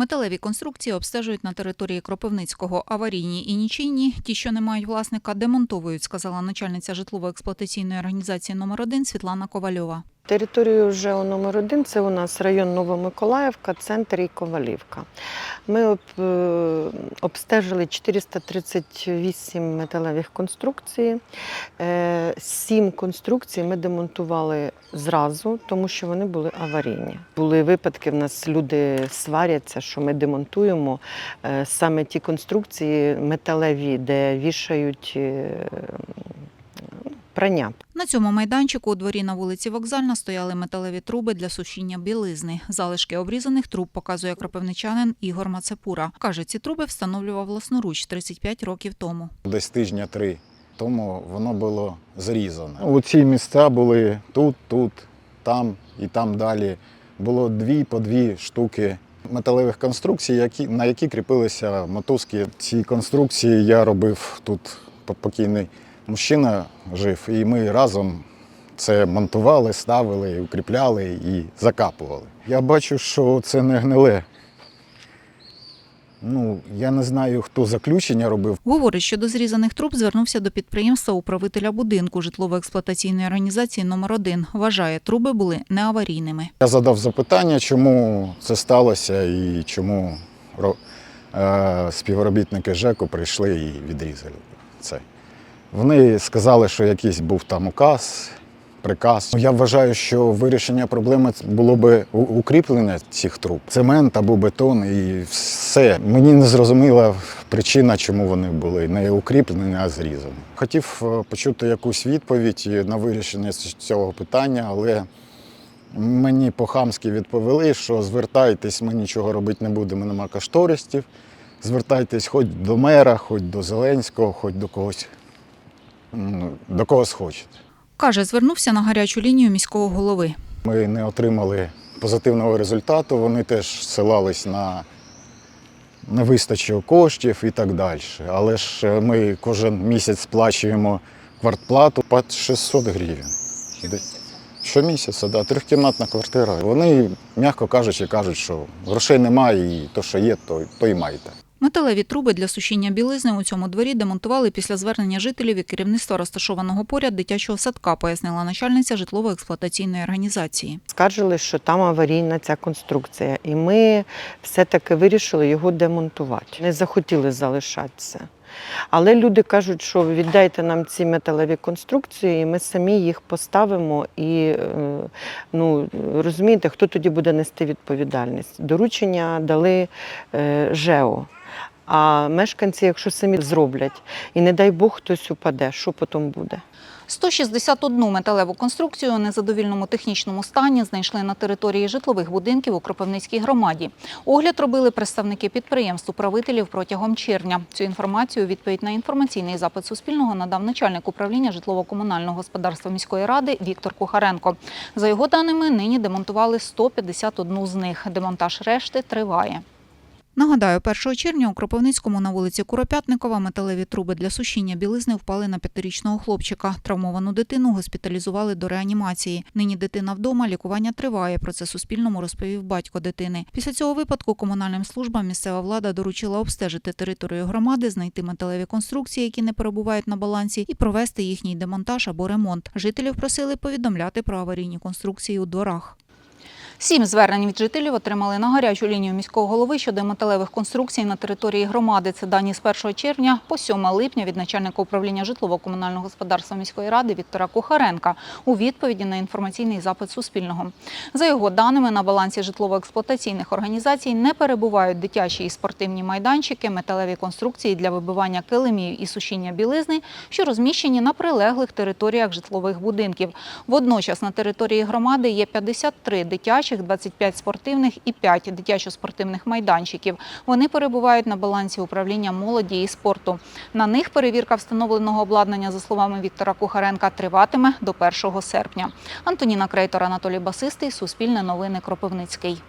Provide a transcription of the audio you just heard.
Металеві конструкції обстежують на території Кропивницького. Аварійні і нічийні, ті, що не мають власника, демонтовують, сказала начальниця житлово-експлуатаційної організації номер 1 Світлана Ковальова. Територію ЖЕО номер 1 це у нас район Новомиколаївка, центр і Ковалівка. Ми е, обстежили 438 металевих конструкцій. Е, Сім конструкцій ми демонтували зразу, тому що вони були аварійні. Були випадки, в нас люди сваряться, що ми демонтуємо е, саме ті конструкції металеві, де вішають прання. На цьому майданчику у дворі на вулиці Вокзальна стояли металеві труби для сушіння білизни. Залишки обрізаних труб показує кропивничанин Ігор Мацепура. Каже, ці труби встановлював власноруч 35 років тому. Десь тижня три тому воно було зрізане. Оці місця були тут, тут, там і там далі. Було дві по дві штуки металевих конструкцій, які, на які кріпилися мотузки. Ці конструкції я робив тут покійний мужчина жив, і ми разом це монтували, ставили, укріпляли і закапували. Я бачу, що це не гниле. Ну, я не знаю, хто заключення робив. Говорить, що до зрізаних труб звернувся до підприємства управителя будинку житлово-експлуатаційної організації номер 1 Вважає, труби були неаварійними. Я задав запитання, чому це сталося і чому е, співробітники ЖЕКу прийшли і відрізали це. Вони сказали, що якийсь був там указ, приказ. Я вважаю, що вирішення проблеми було би укріплення цих труб, цемент або бетон і все. Мені не зрозуміла причина, чому вони були не укріплені, а зрізані. Хотів е, почути якусь відповідь на вирішення цього питання, але Мені по-хамськи відповіли, що звертайтесь, ми нічого робити не будемо, нема коштористів. Звертайтесь хоч до мера, хоч до Зеленського, хоч до когось, до когось хочете. Каже, звернувся на гарячу лінію міського голови. Ми не отримали позитивного результату, вони теж ссилались на невистачу коштів і так далі. Але ж е, ми кожен місяць сплачуємо квартплату по 600 гривень. Щомісяця, да, трьохкімнатна квартира. Вони, м'яко кажучи, кажуть, що грошей немає, і то, що є, то, то і маєте. Металеві труби для сушіння білизни у цьому дворі демонтували після звернення жителів і керівництва розташованого поряд дитячого садка, пояснила начальниця житлово-експлуатаційної організації. Скаржили, що там аварійна ця конструкція, і ми все-таки вирішили його демонтувати. Не захотіли залишатися. Але люди кажуть, що віддайте нам ці металеві конструкції, і ми самі їх поставимо. І е, ну, розумієте, хто тоді буде нести відповідальність? Доручення дали е, ЖЕО. А мешканці, якщо самі зроблять, і не дай Бог хтось упаде, що потім буде? 161 металеву конструкцію у незадовільному технічному стані знайшли на території житлових будинків у Кропивницькій громаді. Огляд робили представники підприємств управителів протягом червня. Цю інформацію відповідь на інформаційний запит Суспільного надав начальник управління житлово-комунального господарства міської ради Віктор Кухаренко. За його даними, нині демонтували 151 з них. Демонтаж решти триває. Нагадаю, 1 червня у Кропивницькому на вулиці Куропятникова металеві труби для сушіння білизни впали на п'ятирічного хлопчика. Травмовану дитину госпіталізували до реанімації. Нині дитина вдома, лікування триває. Про це Суспільному розповів батько дитини. Після цього випадку комунальним службам місцева влада доручила обстежити територію громади, знайти металеві конструкції, які не перебувають на балансі, і провести їхній демонтаж або ремонт. Жителів просили повідомляти про аварійні конструкції у дворах. Сім звернень від жителів отримали на гарячу лінію міського голови щодо металевих конструкцій на території громади. Це дані з 1 червня по 7 липня від начальника управління житлово-комунального господарства міської ради Віктора Кухаренка у відповіді на інформаційний запит Суспільного. За його даними, на балансі житлово-експлуатаційних організацій не перебувають дитячі і спортивні майданчики, металеві конструкції для вибивання килимів і сушіння білизни, що розміщені на прилеглих територіях житлових будинків. Водночас на території громади є 53 дитячих, 25 спортивних і 5 дитячо-спортивних майданчиків. Вони перебувають на балансі управління молоді і спорту. На них перевірка встановленого обладнання, за словами Віктора Кухаренка, триватиме до 1 серпня. Антоніна Крейтор, Анатолій Басистий, Суспільне новини, Кропивницький.